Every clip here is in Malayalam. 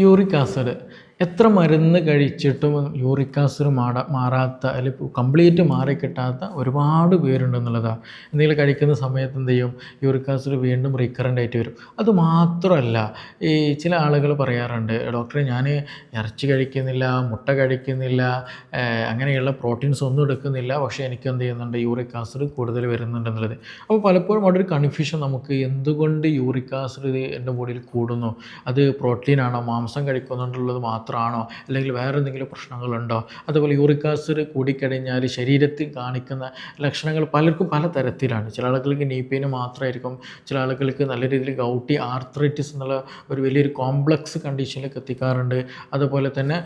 Uric acid. എത്ര മരുന്ന് കഴിച്ചിട്ടും യൂറിക് ആസിഡ് മാറാ മാറാത്ത അല്ലെങ്കിൽ കംപ്ലീറ്റ് മാറിക്കിട്ടാത്ത ഒരുപാട് പേരുണ്ടെന്നുള്ളതാണ് എന്തെങ്കിലും കഴിക്കുന്ന സമയത്ത് എന്ത് ചെയ്യും? യൂറിക് ആസിഡ് വീണ്ടും റീക്കറന്റ് ആയിട്ട് വരും. അത് മാത്രമല്ല ഈ ചില ആളുകൾ പറയാറുണ്ട് ഡോക്ടറെ ഞാൻ ഇറച്ചി കഴിക്കുന്നില്ല മുട്ട കഴിക്കുന്നില്ല അങ്ങനെയുള്ള പ്രോട്ടീൻസ് ഒന്നും എടുക്കുന്നില്ല പക്ഷേ എനിക്ക് എന്ത് ചെയ്യുന്നുണ്ട്? യൂറിക് ആസിഡ് കൂടുതൽ വരുന്നുണ്ടെന്നുള്ളത്. അപ്പോൾ പലപ്പോഴും അവിടെ ഒരു കൺഫ്യൂഷൻ നമുക്ക് എന്തുകൊണ്ട് യൂറിക് ആസിഡ് എന്റെ ബോഡിയിൽ കൂടുന്നു? അത് പ്രോട്ടീനാണോ മാംസം കഴിക്കുന്നുണ്ടുള്ളത് മാത്രമാണോ? അല്ലെങ്കിൽ വേറെ എന്തെങ്കിലും പ്രശ്നങ്ങളുണ്ടോ? അതുപോലെ യൂറിക് ആസിഡ് കൂടിക്കഴിഞ്ഞാൽ ശരീരത്തിൽ കാണിക്കുന്ന ലക്ഷണങ്ങൾ പലർക്കും പല തരത്തിലാണ്. ചില ആളുകൾക്ക് നീ പെയിന് മാത്രമായിരിക്കും. ചില ആളുകൾക്ക് നല്ല രീതിയിൽ ഗൗട്ടി ആർത്രൈറ്റിസ് എന്നുള്ള ഒരു വലിയൊരു കോംപ്ലക്സ് കണ്ടീഷനിലേക്ക് എത്തിക്കാറുണ്ട്. അതുപോലെ തന്നെ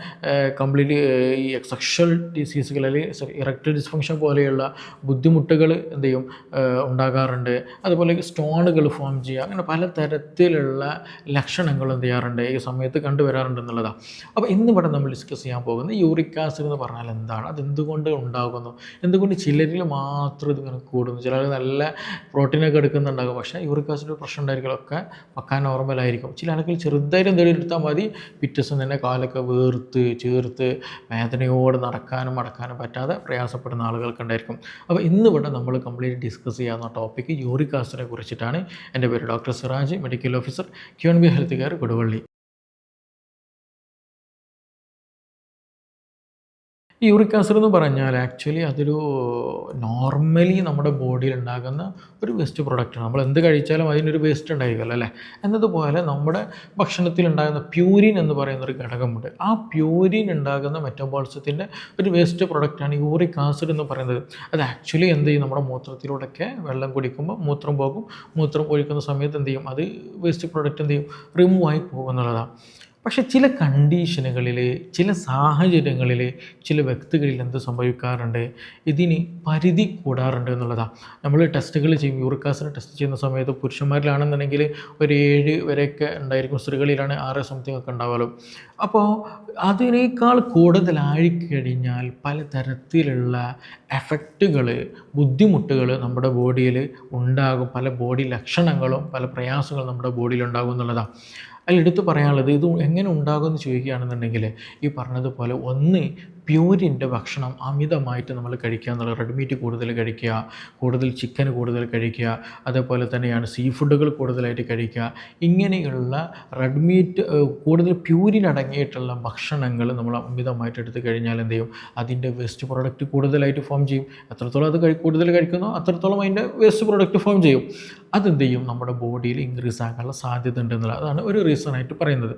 കംപ്ലീറ്റ്ലി ഈ സെക്ഷൽ ഡിസീസുകൾ അല്ലെങ്കിൽ ഇറക്ടൽ ഡിസ്ഫങ്ഷൻ പോലെയുള്ള ബുദ്ധിമുട്ടുകൾ എന്ത് ചെയ്യും? ഉണ്ടാകാറുണ്ട്. അതുപോലെ സ്റ്റോണുകൾ ഫോം ചെയ്യുക. അങ്ങനെ പലതരത്തിലുള്ള ലക്ഷണങ്ങൾ എന്ത് ചെയ്യാറുണ്ട്? ഈ സമയത്ത് കണ്ടുവരാറുണ്ട് എന്നുള്ളതാണ്. അപ്പോൾ ഇന്നിവിടെ നമ്മൾ ഡിസ്കസ് ചെയ്യാൻ പോകുന്നത് യൂറിക് ആസിഡ് എന്ന് പറഞ്ഞാൽ എന്താണ്? അത് എന്തുകൊണ്ട് ഉണ്ടാകുന്നു? എന്തുകൊണ്ട് ചിലരിൽ മാത്രം ഇതിങ്ങനെ കൂടുന്നു? ചിലർ നല്ല പ്രോട്ടീനൊക്കെ എടുക്കുന്നുണ്ടാകും. പക്ഷേ യൂറിക് ആസിഡ് പ്രശ്നം ഉണ്ടായിരിക്കലൊക്കെ പക്കാൻ നോർമലായിരിക്കും ചില ആളുകൾ ചെറുതായിട്ട് എന്തെങ്കിലും എടുത്താൽ മതി. പിറ്റേസം തന്നെ കാലൊക്കെ വേർത്ത് ചേർത്ത് വേദനയോട് നടക്കാനും മടക്കാനും പറ്റാതെ പ്രയാസപ്പെടുന്ന ആളുകൾക്ക് ഉണ്ടായിരിക്കും. അപ്പോൾ ഇന്നിവിടെ നമ്മൾ കംപ്ലീറ്റ് ഡിസ്കസ് ചെയ്യാവുന്ന ടോപ്പിക്ക് യൂറിക് ആസിഡിനെ കുറിച്ചിട്ടാണ്. എന്റെ പേര് doctor Siraj medical officer Queen B health care Koduvally. ഈ യൂറിക് ആസിഡ് എന്ന് പറഞ്ഞാൽ ആക്ച്വലി അതൊരു നോർമലി നമ്മുടെ ബോഡിയിൽ ഉണ്ടാകുന്ന ഒരു വേസ്റ്റ് പ്രൊഡക്റ്റാണ് നമ്മൾ എന്ത് കഴിച്ചാലും അതിനൊരു വേസ്റ്റ് ഉണ്ടായിരിക്കുമല്ലോ അല്ലേ? എന്നതുപോലെ നമ്മുടെ ഭക്ഷണത്തിൽ ഉണ്ടാകുന്ന പ്യൂരിൻ എന്ന് പറയുന്ന ഒരു ഘടകമുണ്ട്. ആ പ്യൂരിൻ ഉണ്ടാകുന്ന മെറ്റബോളിസത്തിന്റെ ഒരു വേസ്റ്റ് പ്രൊഡക്റ്റാണ് യൂറിക് ആസിഡ് എന്ന് പറയുന്നത്. അത് ആക്ച്വലി എന്ത് ചെയ്യും? നമ്മുടെ മൂത്രത്തിലൂടെയൊക്കെ വെള്ളം കുടിക്കുമ്പോൾ മൂത്രം പോകും. മൂത്രം ഒഴിക്കുന്ന സമയത്ത് എന്ത് ചെയ്യും? അത് വേസ്റ്റ് പ്രൊഡക്റ്റ് എന്ത് ചെയ്യും? റിമൂവ് ആയി പോകുന്നുള്ളതാണ് പക്ഷെ ചില കണ്ടീഷനുകളിൽ ചില സാഹചര്യങ്ങളിൽ ചില വ്യക്തികളിൽ എന്ത് സംഭവിക്കാറുണ്ട്? ഇതിന് പരിധി കൂടാറുണ്ട് എന്നുള്ളതാണ് നമ്മൾ ടെസ്റ്റുകൾ ചെയ്യും. യൂറിക്കാസിന് ടെസ്റ്റ് ചെയ്യുന്ന സമയത്ത് പുരുഷന്മാരിലാണെന്നുണ്ടെങ്കിൽ ഒരു ഏഴ് വരെയൊക്കെ ഉണ്ടായിരിക്കും. സ്ത്രീകളിലാണ് ആറ് സംതിങ് ഒക്കെ ഉണ്ടാവുമല്ലോ അപ്പോൾ അതിനേക്കാൾ കൂടുതലായി കഴിഞ്ഞാൽ പലതരത്തിലുള്ള എഫക്റ്റുകൾ ബുദ്ധിമുട്ടുകൾ നമ്മുടെ ബോഡിയിൽ ഉണ്ടാകും. പല ബോഡി ലക്ഷണങ്ങളും പല പ്രയാസങ്ങളും നമ്മുടെ ബോഡിയിൽ ഉണ്ടാകും എന്നുള്ളതാണ് അതിൽ എടുത്തു പറയാനുള്ളത് ഇത് എങ്ങനെ ഉണ്ടാകുമെന്ന് ചോദിക്കുകയാണെന്നുണ്ടെങ്കിൽ ഈ പറഞ്ഞതുപോലെ ഒന്ന് പ്യൂരിന്റെ ഭക്ഷണം അമിതമായിട്ട് നമ്മൾ കഴിക്കുക എന്നുള്ള റെഡ് മീറ്റ് കൂടുതൽ കഴിക്കുക കൂടുതൽ ചിക്കൻ കൂടുതൽ കഴിക്കുക അതേപോലെ തന്നെയാണ് സീ ഫുഡുകൾ കൂടുതലായിട്ട് കഴിക്കുക. ഇങ്ങനെയുള്ള റെഡ് മീറ്റ് കൂടുതൽ പ്യൂരിനടങ്ങിയിട്ടുള്ള ഭക്ഷണങ്ങൾ നമ്മൾ അമിതമായിട്ട് എടുത്തു കഴിഞ്ഞാൽ എന്ത് ചെയ്യും? അതിന്റെ വേസ്റ്റ് പ്രോഡക്റ്റ് കൂടുതലായിട്ട് ഫോം ചെയ്യും. എത്രത്തോളം അത് കൂടുതൽ കഴിക്കുന്നു അത്രത്തോളം അതിന്റെ വേസ്റ്റ് പ്രോഡക്റ്റ് ഫോം ചെയ്യും. അതെന്ത് ചെയ്യും? നമ്മുടെ ബോഡിയിൽ ഇൻക്രീസ് ആകാനുള്ള സാധ്യത ഉണ്ടെന്നുള്ളത് അതാണ് ഒരു റീസൺ ആയിട്ട് പറയുന്നത്.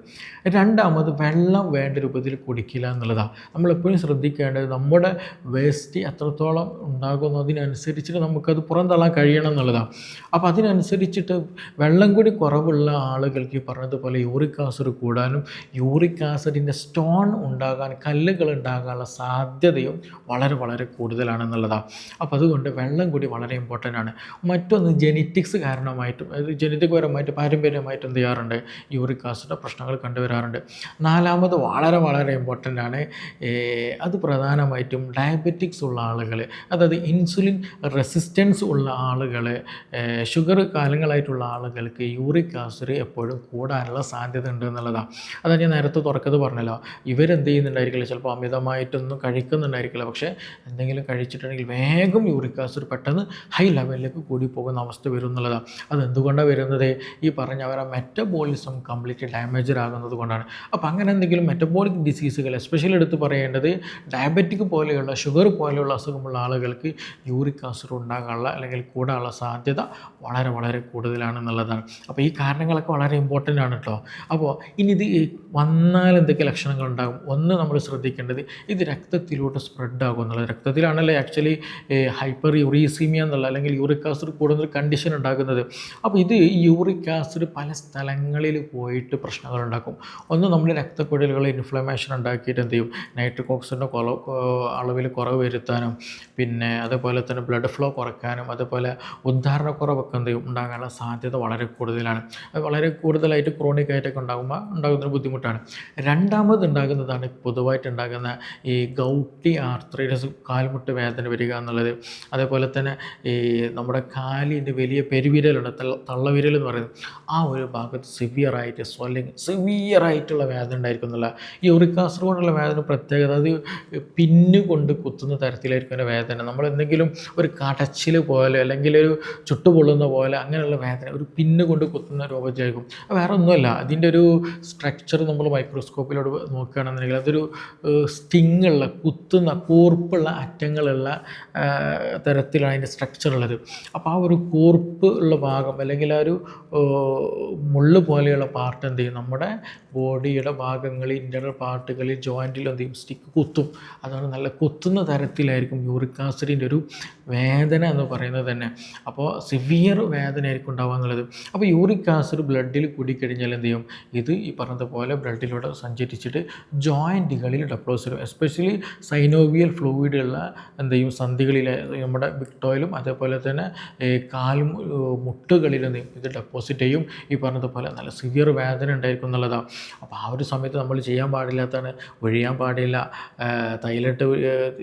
രണ്ടാമത് വെള്ളം വേണ്ട രൂപത്തിൽ കുടിക്കില്ല എന്നുള്ളതാണ്. നമ്മളെപ്പോഴും ശ്രദ്ധിക്കേണ്ടത് നമ്മുടെ വേസ്റ്റ് എത്രത്തോളം ഉണ്ടാകുന്നതിനനുസരിച്ചിട്ട് നമുക്കത് പുറന്തള്ളാൻ കഴിയണം എന്നുള്ളതാണ് അപ്പോൾ അതിനനുസരിച്ചിട്ട് വെള്ളം കൂടി കുറവുള്ള ആളുകൾക്ക് ഈ പറഞ്ഞതുപോലെ യൂറിക് ആസിഡ് കൂടാനും യൂറിക് ആസിഡിന്റെ സ്റ്റോൺ ഉണ്ടാകാൻ കല്ലുകൾ ഉണ്ടാകാനുള്ള സാധ്യതയും വളരെ വളരെ കൂടുതലാണെന്നുള്ളതാണ് അപ്പോൾ അതുകൊണ്ട് വെള്ളം കൂടി വളരെ ഇമ്പോർട്ടന്റ് ആണ്. മറ്റൊന്ന് ജെനറ്റിക്സ് കാരണമായിട്ടും ജനറ്റിക് പരമായിട്ട് പാരമ്പര്യമായിട്ട് എന്ത് ചെയ്യാറുണ്ട് യൂറിക് ആസിഡ് പ്രശ്നങ്ങൾ കണ്ടുവരാറുണ്ട്. നാലാമത് വളരെ വളരെ ഇമ്പോർട്ടന്റ് ആണ് അത് പ്രധാനമായിട്ടും ഡയബറ്റിക്സ് ഉള്ള ആളുകൾ അതായത് ഇൻസുലിൻ റെസിസ്റ്റൻസ് ഉള്ള ആളുകൾ ഷുഗർ കാലങ്ങളായിട്ടുള്ള ആളുകൾക്ക് യൂറിക് ആസിഡ് എപ്പോഴും കൂടാനുള്ള സാധ്യത ഉണ്ട് എന്നുള്ളതാണ് അതാണ് ഞാൻ നേരത്തെ തുറക്കത് പറഞ്ഞല്ലോ. ഇവരെന്ത് ചെയ്യുന്നുണ്ടായിരിക്കില്ല ചിലപ്പോൾ അമിതമായിട്ടൊന്നും കഴിക്കുന്നുണ്ടായിരിക്കില്ല. പക്ഷേ എന്തെങ്കിലും കഴിച്ചിട്ടുണ്ടെങ്കിൽ വേഗം യൂറിക് ആസിഡ് പെട്ടെന്ന് ഹൈ ലെവലിലേക്ക് കൂടി പോകുന്ന അവസ്ഥ വരും എന്നുള്ളതാണ് അതെന്തുകൊണ്ടാണ് വരുന്നത്? ഈ പറഞ്ഞ അവരുടെ മെറ്റബോളിസം കംപ്ലീറ്റ് ഡാമേജ് ആകുന്നത് കൊണ്ടാണ്. അപ്പോൾ അങ്ങനെ എന്തെങ്കിലും മെറ്റബോളിക് ഡിസീസുകൾ എസ്പെഷ്യലി എടുത്ത് പറയേണ്ടത് ഡയബറ്റിക് പോലെയുള്ള ഷുഗർ പോലെയുള്ള അസുഖമുള്ള ആളുകൾക്ക് യൂറിക് ആസിഡ് ഉണ്ടാകാനുള്ള അല്ലെങ്കിൽ കൂടാനുള്ള സാധ്യത വളരെ വളരെ കൂടുതലാണെന്നുള്ളതാണ്. അപ്പോൾ ഈ കാരണങ്ങളൊക്കെ വളരെ ഇമ്പോർട്ടന്റ് ആണ് കേട്ടോ അപ്പോൾ ഇനി ഇത് വന്നാൽ എന്തൊക്കെ ലക്ഷണങ്ങൾ ഉണ്ടാകും? ഒന്ന് നമ്മൾ ശ്രദ്ധിക്കേണ്ടത് ഇത് രക്തത്തിലൂടെ സ്പ്രെഡ് ആകും എന്നുള്ളത്. രക്തത്തിലാണല്ലോ ആക്ച്വലി ഹൈപ്പർ യൂറീസീമിയ എന്നുള്ള അല്ലെങ്കിൽ യൂറിക് ആസിഡ് കൂടുന്ന കണ്ടീഷൻ ഉണ്ടാകുന്നത്. അപ്പോൾ ഇത് യൂറിക് ആസിഡ് പല സ്ഥലങ്ങളിൽ പോയിട്ട് പ്രശ്നങ്ങൾ ഉണ്ടാക്കും. ഒന്ന് നമ്മൾ രക്തക്കുഴലുകൾ ഇൻഫ്ലമേഷൻ ഉണ്ടാക്കിയിട്ട് എന്ത് ചെയ്യും? നൈട്രിക് ഓക്സിജന്റെ കുറവ് അളവിൽ കുറവ് വരുത്താനും പിന്നെ അതുപോലെ തന്നെ ബ്ലഡ് ഫ്ലോ കുറയ്ക്കാനും അതുപോലെ ഉദ്ധാരണക്കുറവൊക്കെ എന്ത് ഉണ്ടാകാനുള്ള സാധ്യത വളരെ കൂടുതലാണ്. അത് വളരെ കൂടുതലായിട്ട് ക്രോണിക് ആയിട്ടൊക്കെ ഉണ്ടാകുമ്പോൾ ഉണ്ടാകുന്നൊരു ബുദ്ധിമുട്ടാണ്. രണ്ടാമത് ഉണ്ടാകുന്നതാണ് പൊതുവായിട്ട് ഉണ്ടാകുന്ന ഈ ഗൗട്ടി ആർത്രൈറ്റിസ് കാൽമുട്ട് വേദന വരിക എന്നുള്ളത്. അതേപോലെ തന്നെ ഈ നമ്മുടെ കാലിന്റെ വലിയ പെരുവിരലുണ്ട് തള്ള തള്ളവിരൽ എന്ന് പറയുന്നത്. ആ ഒരു ഭാഗത്ത് സിവിയറായിട്ട് സ്വല്ലിങ് സിവിയറായിട്ടുള്ള വേദന ഉണ്ടായിരിക്കും എന്നുള്ള. ഈ ഉറിക്കാസർ കൊണ്ടുള്ള വേദന പ്രത്യേകത അത് പിന്നു കൊണ്ട് കുത്തുന്ന തരത്തിലായിരിക്കും അതിന്റെ വേദന. നമ്മൾ എന്തെങ്കിലും ഒരു കടച്ചിൽ പോലെ അല്ലെങ്കിൽ ഒരു ചുട്ടുപൊള്ളുന്ന പോലെ അങ്ങനെയുള്ള വേദന ഒരു പിന്ന് കൊണ്ട് കുത്തുന്ന രോഗമായിരിക്കും അത് വേറെ ഒന്നുമല്ല അതിന്റെ ഒരു സ്ട്രക്ചർ നമ്മൾ മൈക്രോസ്കോപ്പിലോട് നോക്കുകയാണെന്നുണ്ടെങ്കിൽ അതൊരു സ്റ്റിങ്ങുള്ള കുത്തുന്ന കൂർപ്പുള്ള അറ്റങ്ങളുള്ള തരത്തിലാണ് അതിന്റെ സ്ട്രക്ചർ ഉള്ളത്. അപ്പോൾ ആ ഒരു കൂർപ്പ് ഉള്ള ഭാഗം അല്ലെങ്കിൽ ആ ഒരു മുള്ള് പോലെയുള്ള പാർട്ട് എന്ത് ചെയ്യും? നമ്മുടെ ബോഡിയുടെ ഭാഗങ്ങളിൽ ഇന്റർണൽ പാർട്ടുകളിൽ ജോയിന്റിലും എന്ത് ചെയ്യും? സ്റ്റിക്ക് കുത്തും. അതുപോലെ നല്ല കുത്തുന്ന തരത്തിലായിരിക്കും യൂറിക് ആസിഡിന്റെ ഒരു വേദന എന്ന് പറയുന്നത് തന്നെ. അപ്പോൾ സിവിയർ വേദന ആയിരിക്കും ഉണ്ടാവുക എന്നുള്ളത്. അപ്പോൾ യൂറിക് ആസിഡ് ബ്ലഡിൽ കൂടിക്കഴിഞ്ഞാൽ എന്ത് ചെയ്യും? ഇത് ഈ പറഞ്ഞതുപോലെ ബ്ലഡിലൂടെ സഞ്ചരിച്ചിട്ട് ജോയിന്റുകളിൽ ഡെപ്പോസിറ്റ് വരും എസ്പെഷ്യലി സൈനോവിയൽ ഫ്ലൂയിഡുള്ള എന്ത് ചെയ്യും? സന്ധികളിലെ നമ്മുടെ വിക്ടോയിലും അതേപോലെ തന്നെ കാൽ മുട്ടുകളിൽ എന്ത് ഇത് ഡെപ്പോസിറ്റ് ചെയ്യും. ഈ പറഞ്ഞതുപോലെ നല്ല സിവിയർ വേദന ഉണ്ടായിരിക്കും എന്നുള്ളതാണ്. അപ്പോൾ ആ ഒരു സമയത്ത് നമ്മൾ ചെയ്യാൻ പാടില്ലാത്തതാണ്. ഒഴിയാൻ പാടില്ല. തൈലിട്ട്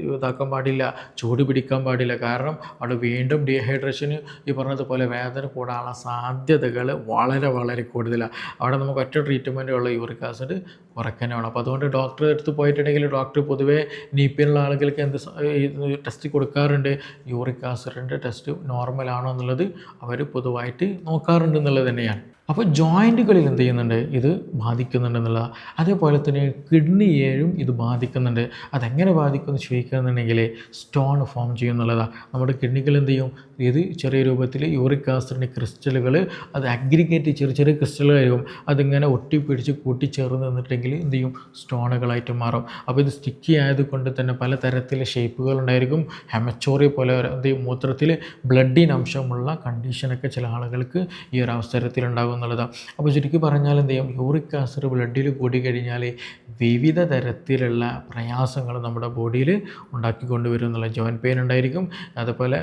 ഇതാക്കാൻ പാടില്ല ചൂട് പിടിക്കാൻ പാടില്ല. കാരണം അവിടെ വീണ്ടും ഡീഹൈഡ്രേഷന് ഈ പറഞ്ഞതുപോലെ വേദന കൂടാനുള്ള സാധ്യതകൾ വളരെ വളരെ കൂടുതലാണ് അവിടെ നമുക്ക് ഒറ്റ ട്രീറ്റ്മെന്റേ യൂറിക് ആസിഡ് കുറയ്ക്കാനാണ്. അപ്പോൾ അതുകൊണ്ട് ഡോക്ടറെ അടുത്ത് പോയിട്ടുണ്ടെങ്കിൽ ഡോക്ടർ പൊതുവേ നീപ്പിനുള്ള ആളുകൾക്ക് എന്ത് ടെസ്റ്റ് കൊടുക്കാറുണ്ട്. യൂറിക് ആസിഡിന്റെ ടെസ്റ്റ് നോർമലാണോ എന്നുള്ളത് അവർ പൊതുവായിട്ട് നോക്കാറുണ്ട് എന്നുള്ളത് തന്നെയാണ്. അപ്പോൾ ജോയിന്റുകളിൽ എന്ത് ചെയ്യുന്നുണ്ട്? ഇത് ബാധിക്കുന്നുണ്ട് എന്നുള്ള അതേപോലെ തന്നെ കിഡ്നിയെയും ഇത് ബാധിക്കുന്നുണ്ട്. അതെങ്ങനെ ബാധിക്കുമെന്ന് ചോദിക്കുന്നുണ്ടെങ്കിൽ സ്റ്റോൺ ഫോം ചെയ്യുന്നുള്ളതാണ് നമ്മുടെ കിഡ്നികൾ എന്ത് ചെയ്യും? ഇത് ചെറിയ രൂപത്തിൽ യൂറിക് ആസിഡിന്റെ ക്രിസ്റ്റലുകൾ അത് അഗ്രിഗേറ്റ് ചെറിയ ചെറിയ ക്രിസ്റ്റലുകളായിരിക്കും. അതിങ്ങനെ ഒട്ടിപ്പിടിച്ച് കൂട്ടിച്ചേർന്ന് നിന്നിട്ടെങ്കിൽ എന്ത് ചെയ്യും? സ്റ്റോണുകളായിട്ട് മാറും. അപ്പോൾ ഇത് സ്റ്റിക്കി ആയതുകൊണ്ട് തന്നെ പല തരത്തിലെ ഷേപ്പുകൾ ഉണ്ടായിരിക്കും ഹെമച്ചോറി പോലെ എന്ത് ചെയ്യും? മൂത്രത്തിൽ ബ്ലഡിൻ അംശമുള്ള കണ്ടീഷനൊക്കെ ചില ആളുകൾക്ക് ഈ ഒരു അവസരത്തിൽ ഉണ്ടാകും എന്നുള്ളതാണ്. അപ്പോൾ ചുരുക്കി പറഞ്ഞാൽ എന്ത് ചെയ്യും? യൂറിക് ആസിഡ് ബ്ലഡിൽ കൂടി കഴിഞ്ഞാൽ വിവിധ തരത്തിലുള്ള പ്രയാസങ്ങൾ നമ്മുടെ ബോഡിയിൽ ഉണ്ടാക്കിക്കൊണ്ട് വരും എന്നുള്ള ജോയിൻ പെയിൻ ഉണ്ടായിരിക്കും. അതുപോലെ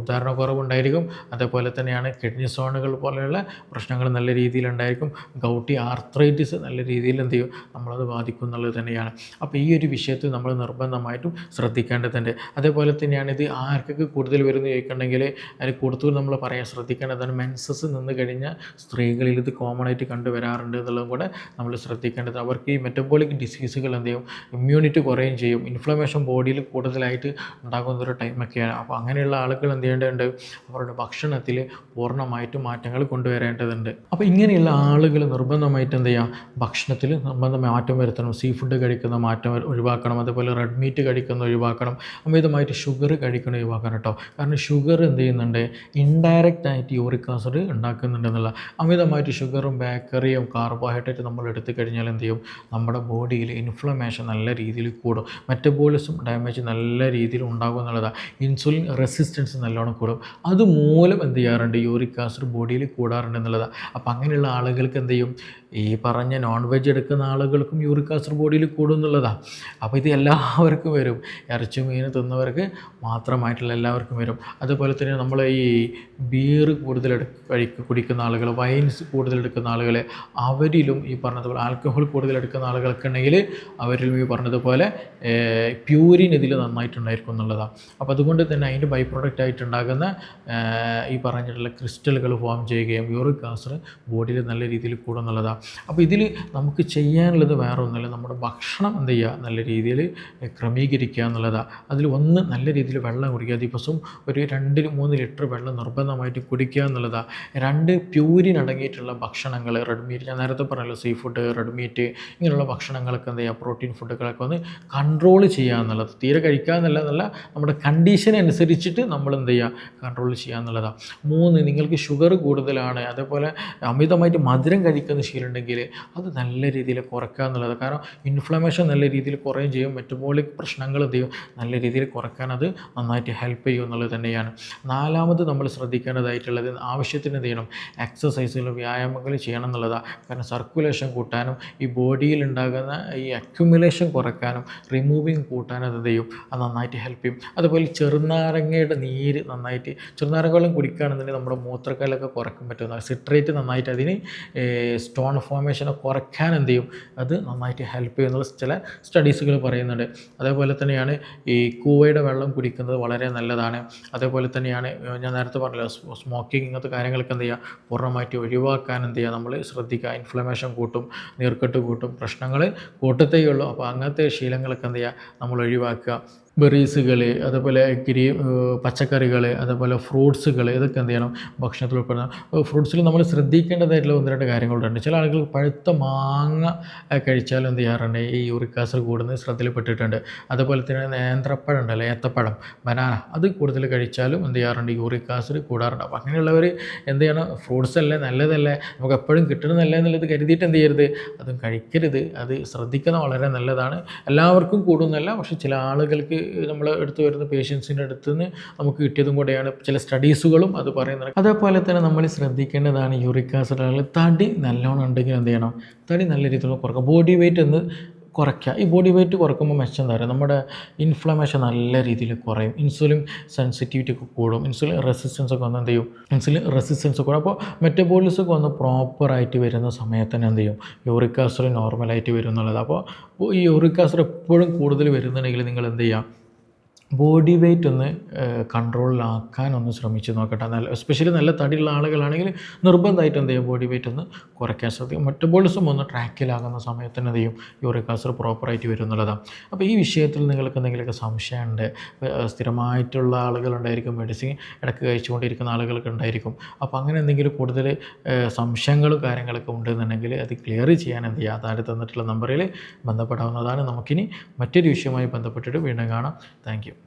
ഉദാഹരണക്കുറവുണ്ടായിരിക്കും. അതേപോലെ തന്നെയാണ് കിഡ്നി സോണുകൾ പോലെയുള്ള പ്രശ്നങ്ങൾ നല്ല രീതിയിൽ ഉണ്ടായിരിക്കും ഗൗട്ടി ആർത്രൈറ്റിസ് നല്ല രീതിയിൽ എന്ത് ചെയ്യും? നമ്മളത് ബാധിക്കും എന്നുള്ളത് തന്നെയാണ്. അപ്പോൾ ഈ ഒരു വിഷയത്തിൽ നമ്മൾ നിർബന്ധമായിട്ടും ശ്രദ്ധിക്കേണ്ടതുണ്ട്. അതേപോലെ തന്നെയാണ് ഇത് ആർക്കൊക്കെ കൂടുതൽ വരുന്ന ചോദിക്കണമെങ്കിൽ അതിൽ കൂടുതൽ നമ്മൾ പറയാൻ ശ്രദ്ധിക്കേണ്ടതാണ്. മെൻസസ് നിന്ന് കഴിഞ്ഞ സ്ത്രീകളിൽ ഇത് കോമൺ ആയിട്ട് കണ്ടുവരാറുണ്ട് എന്നുള്ളതും കൂടെ നമ്മൾ ശ്രദ്ധിക്കേണ്ടത്. അവർക്ക് ഈ മെറ്റബോളിക് ഡിസീസുകൾ എന്ത് ചെയ്യും? ഇമ്മ്യൂണിറ്റി കുറയും ചെയ്യും. ഇൻഫ്ലമേഷൻ ബോഡിയിൽ കൂടുതലായിട്ട് ഉണ്ടാകുന്ന ഒരു ടൈമൊക്കെയാണ് അപ്പോൾ അങ്ങനെയുള്ള ആളുകൾ എന്ത് ചെയ്യേണ്ടതുണ്ട്. അവരുടെ ഭക്ഷണത്തിൽ പൂർണമായിട്ടും മാറ്റങ്ങൾ കൊണ്ടുവരേണ്ടതുണ്ട്. അപ്പോൾ ഇങ്ങനെയുള്ള ആളുകൾ നിർബന്ധമായിട്ട് എന്ത് ചെയ്യാം? ഭക്ഷണത്തിൽ നിർബന്ധം മാറ്റം വരുത്തണം. സീ ഫുഡ് കഴിക്കുന്ന മാറ്റം ഒഴിവാക്കണം. അതുപോലെ റെഡ് മീറ്റ് കഴിക്കുന്ന ഒഴിവാക്കണം. അമിതമായിട്ട് ഷുഗർ കഴിക്കുന്ന ഒഴിവാക്കണം കേട്ടോ. കാരണം ഷുഗർ എന്ത് ചെയ്യുന്നുണ്ട്? ഇൻഡയറക്റ്റ് ആയിട്ട് യൂറിക് ആസിഡ് ഉണ്ടാക്കുന്നുണ്ടെന്നുള്ള അമിതമായിട്ട് ഷുഗറും ബേക്കറിയും കാർബോഹൈഡ്രേറ്റ് നമ്മൾ എടുത്തു കഴിഞ്ഞാൽ എന്ത് ചെയ്യും? നമ്മുടെ ബോഡിയിൽ ഇൻഫ്ലമേഷൻ നല്ല രീതിയിൽ കൂടും. മെറ്റബോളിസം ഡാമേജ് നല്ല രീതിയിൽ ഉണ്ടാകും എന്നുള്ളതാണ് ഇൻസുലിൻ റെസിസ്റ്റൻസ് നല്ലോണം കൂടും. അതുമൂലം എന്ത് ചെയ്യാറുണ്ട്? യൂറിക് ആസിഡ് ബോഡിയിൽ കൂടാറുണ്ട് എന്നുള്ളതാണ് അപ്പോൾ അങ്ങനെയുള്ള ആളുകൾക്ക് എന്ത് ചെയ്യും? ഈ പറഞ്ഞ നോൺ വെജ് എടുക്കുന്ന ആളുകൾക്കും യൂറിക് ആസിഡ് ബോഡിയിൽ കൂടും എന്നുള്ളതാണ് അപ്പോൾ ഇത് എല്ലാവർക്കും വരും. ഇറച്ചി മീൻ തിന്നവർക്ക് മാത്രമായിട്ടുള്ള എല്ലാവർക്കും വരും. അതുപോലെ തന്നെ നമ്മൾ ഈ ബീർ കൂടുതൽ കഴിക്ക് കുടിക്കുന്ന ആളുകൾ വൈൻസ് കൂടുതൽ എടുക്കുന്ന ആളുകൾ അവരിലും ഈ പറഞ്ഞതുപോലെ ആൽക്കഹോൾ കൂടുതൽ എടുക്കുന്ന ആളുകൾക്ക് ഉണ്ടെങ്കിൽ അവരിലും ഈ പറഞ്ഞതുപോലെ പ്യൂരിൻ ഇതിൽ നന്നായിട്ടുണ്ടായിരിക്കും എന്നുള്ളതാണ് അപ്പോൾ അതുകൊണ്ട് തന്നെ അതിന്റെ ബൈ പ്രോഡക്റ്റ് ആയിട്ടുണ്ടാകുന്ന ഏഹ്, ഈ പറഞ്ഞിട്ടുള്ള ക്രിസ്റ്റലുകൾ ഫോം ചെയ്യുകയും യൂറിക് ആസിഡ് ബോഡിയിൽ നല്ല രീതിയിൽ കൂടും എന്നുള്ളതാണ് അപ്പോൾ ഇതിൽ നമുക്ക് ചെയ്യാനുള്ളത് വേറെ ഒന്നുമില്ല. നമ്മുടെ ഭക്ഷണം എന്ത് ചെയ്യുക? നല്ല രീതിയിൽ ക്രമീകരിക്കുക എന്നുള്ളതാണ് അതിൽ ഒന്ന് നല്ല രീതിയിൽ വെള്ളം കുടിക്കുക. ദിവസവും ഒരു രണ്ട് മൂന്ന് ലിറ്റർ വെള്ളം നിർബന്ധമായിട്ട് കുടിക്കുക എന്നുള്ളതാണ് രണ്ട് പ്യൂരിൻ അടങ്ങിയിട്ടുള്ള ഭക്ഷണങ്ങൾ റെഡ് മീറ്റ് ഞാൻ നേരത്തെ പറഞ്ഞല്ലോ സീ ഫുഡ് റെഡ് മീറ്റ് ഇങ്ങനെയുള്ള ഭക്ഷണങ്ങളൊക്കെ എന്ത് ചെയ്യുക? പ്രോട്ടീൻ ഫുഡുകളൊക്കെ ഒന്ന് കൺട്രോൾ ചെയ്യുക എന്നുള്ളത്. തീരെ കഴിക്കുക എന്നുള്ളതല്ല നമ്മുടെ കണ്ടീഷൻ അനുസരിച്ചിട്ട് നമ്മൾ എന്ത് ചെയ്യുക? ചെയ്യുക കൺട്രോൾ ചെയ്യുക എന്നുള്ളതാണ് മൂന്ന് നിങ്ങൾക്ക് ഷുഗർ കൂടുതലാണ് അതേപോലെ അമിതമായിട്ട് മധുരം കഴിക്കുന്ന ശീലമുണ്ടെങ്കിൽ അത് നല്ല രീതിയിൽ കുറയ്ക്കുക എന്നുള്ളത്. കാരണം ഇൻഫ്ലമേഷൻ നല്ല രീതിയിൽ കുറയും ചെയ്യും മെറ്റബോളിക് പ്രശ്നങ്ങൾ ചെയ്യും? നല്ല രീതിയിൽ കുറയ്ക്കാൻ അത് നന്നായിട്ട് ഹെൽപ്പ് ചെയ്യും എന്നുള്ളത് തന്നെയാണ്. നാലാമത് നമ്മൾ ശ്രദ്ധിക്കേണ്ടതായിട്ടുള്ളത് ആവശ്യത്തിന് ചെയ്യണം? എക്സസൈസുകൾ വ്യായാമങ്ങൾ ചെയ്യണം എന്നുള്ളതാണ് കാരണം സർക്കുലേഷൻ കൂട്ടാനും ഈ ബോഡിയിൽ ഉണ്ടാകുന്ന ഈ അക്യുമുലേഷൻ കുറയ്ക്കാനും റിമൂവിങ് കൂട്ടാനും അത് ചെയ്യും? അത് നന്നായിട്ട് ഹെൽപ്പ് ചെയ്യും. അതുപോലെ ചെറുനാരങ്ങയുടെ നീര് നന്നായിട്ട് ചെറുനാരങ്ങ വെള്ളം കുടിക്കുകയാണെന്നുണ്ടെങ്കിൽ നമ്മുടെ മൂത്രക്കല്ലൊക്കെ കുറയ്ക്കാൻ പറ്റുന്ന സിട്രേറ്റ് നന്നായിട്ട് അതിന് സ്റ്റോൺ ഫോർമേഷനെ കുറയ്ക്കാൻ എന്ത് ചെയ്യും? അത് നന്നായിട്ട് ഹെൽപ്പ് ചെയ്യുന്നുള്ള ചില സ്റ്റഡീസുകൾ പറയുന്നുണ്ട്. അതേപോലെ തന്നെയാണ് ഈ കൂവയുടെ വെള്ളം കുടിക്കുന്നത് വളരെ നല്ലതാണ്. അതേപോലെ തന്നെയാണ് ഞാൻ നേരത്തെ പറഞ്ഞല്ലോ സ്മോക്കിംഗ് ഇങ്ങനത്തെ കാര്യങ്ങളൊക്കെ എന്ത് ചെയ്യുക? പൂർണമായിട്ട് ഒഴിവാക്കാൻ എന്ത് ചെയ്യുക? നമ്മൾ ശ്രദ്ധിക്കുക. ഇൻഫ്ലമേഷൻ കൂട്ടും നീർക്കെട്ട് കൂട്ടും പ്രശ്നങ്ങൾ കൂട്ടത്തേയുള്ളൂ. അപ്പോൾ അങ്ങനത്തെ ശീലങ്ങളൊക്കെ എന്ത് ചെയ്യുക? നമ്മൾ ഒഴിവാക്കുക. ബെറീസുകൾ അതേപോലെ ഗ്രീ പച്ചക്കറികൾ അതേപോലെ ഫ്രൂട്ട്സുകൾ ഇതൊക്കെ എന്ത് ചെയ്യണം? ഭക്ഷണത്തിൽ ഉൾപ്പെടുന്ന ഫ്രൂട്ട്സിൽ നമ്മൾ ശ്രദ്ധിക്കേണ്ടതായിട്ടുള്ള ഒന്ന് രണ്ട് കാര്യങ്ങളുണ്ട്. ചില ആളുകൾ പഴുത്ത മാങ്ങ കഴിച്ചാൽ എന്ത് ചെയ്യാറുണ്ട്? ഈ യൂറിക് ആസിഡ് കൂടുന്നത് ശ്രദ്ധയിൽപ്പെട്ടിട്ടുണ്ട്. അതുപോലെ തന്നെ നേന്ത്രപ്പഴം ഉണ്ടല്ലോ ഏത്തപ്പഴം ബനാന അത് കൂടുതൽ കഴിച്ചാലും എന്ത് ചെയ്യാറുണ്ട്? യൂറിക് ആസിഡ് കൂടാറുണ്ട്. അപ്പോൾ അങ്ങനെയുള്ളവർ എന്ത് ചെയ്യണം? ഫ്രൂട്ട്സ് അല്ലേ നല്ലതല്ലേ? നമുക്ക് എപ്പോഴും കിട്ടണമെന്നല്ല എന്നുള്ളത് കരുതിയിട്ട് എന്ത് ചെയ്യരുത്? അതും കഴിക്കരുത്. അത് ശ്രദ്ധിക്കുന്നത് വളരെ നല്ലതാണ്. എല്ലാവർക്കും കൂടുന്നല്ല പക്ഷേ ചില ആളുകൾക്ക് നമ്മൾ എടുത്തു വരുന്ന പേഷ്യൻസിന്റെ അടുത്ത് നിന്ന് നമുക്ക് കിട്ടിയതും കൂടെയാണ് ചില സ്റ്റഡീസുകളും അത് പറയുന്നത്. അതേപോലെ തന്നെ നമ്മൾ ശ്രദ്ധിക്കേണ്ടതാണ് യൂറിക് ആസിഡ് തടി നല്ലോണം ഉണ്ടെങ്കിൽ എന്ത് ചെയ്യണം? തടി നല്ല രീതിയിൽ കുറക്കുക ബോഡി വെയിറ്റ് ഒന്ന് കുറയ്ക്കുക. ഈ ബോഡി വെയിറ്റ് കുറയ്ക്കുമ്പോൾ മെച്ചം എന്താ പറയുക? നമ്മുടെ ഇൻഫ്ലമേഷൻ നല്ല രീതിയിൽ കുറയും. ഇൻസുലിൻ സെൻസിറ്റിവിറ്റി ഒക്കെ കൂടും. ഇൻസുലിൻ റെസിസ്റ്റൻസ് ഒക്കെ വന്ന് എന്ത് ചെയ്യും? ഇൻസുലിൻ റെസിസ്റ്റൻസ് കൂടും. അപ്പോൾ മെറ്റബോളിസം ഒക്കെ വന്ന് പ്രോപ്പറായിട്ട് വരുന്ന സമയത്ത് തന്നെ എന്ത് ചെയ്യും? യൂറിക് ആസിഡ് നോർമലായിട്ട് വരും എന്നുള്ളത്. അപ്പോൾ ഈ യൂറിക് ആസിഡ് എപ്പോഴും കൂടുതൽ വരുന്നുണ്ടെങ്കിൽ നിങ്ങൾ എന്ത് ചെയ്യുക? ബോഡി വെയ്റ്റ് ഒന്ന് കൺട്രോളിലാക്കാൻ ഒന്ന് ശ്രമിച്ച് നോക്കട്ടെ. നല്ല എസ്പെഷ്യലി നല്ല തടിയുള്ള ആളുകളാണെങ്കിൽ നിർബന്ധമായിട്ട് എന്ത് ചെയ്യും? ബോഡി വെയ്റ്റ് ഒന്ന് കുറയ്ക്കാൻ ശ്രദ്ധിക്കും. മെറ്റബോളിസം ഒന്ന് ട്രാക്കിലാകുന്ന സമയത്ത് തന്നെ എന്ത് ചെയ്യും? യൂറിക് ആസിഡ് പ്രോപ്പറായിട്ട് വരും എന്നുള്ളതാണ് അപ്പോൾ ഈ വിഷയത്തിൽ നിങ്ങൾക്ക് എന്തെങ്കിലുമൊക്കെ സംശയമുണ്ട് സ്ഥിരമായിട്ടുള്ള ആളുകളുണ്ടായിരിക്കും മെഡിസിൻ ഇടയ്ക്ക് കഴിച്ചുകൊണ്ടിരിക്കുന്ന ആളുകൾക്ക് ഉണ്ടായിരിക്കും. അപ്പോൾ അങ്ങനെ എന്തെങ്കിലും കൂടുതൽ സംശയങ്ങളും കാര്യങ്ങളൊക്കെ ഉണ്ടെന്നുണ്ടെങ്കിൽ അത് ക്ലിയർ ചെയ്യാൻ എന്ത് ചെയ്യുക? താഴെ തന്നിട്ടുള്ള നമ്പറിൽ ബന്ധപ്പെടാവുന്നതാണ്. നമുക്കിനി മറ്റൊരു വിഷയവുമായി ബന്ധപ്പെട്ടിട്ട് വീണ്ടും കാണാം. താങ്ക്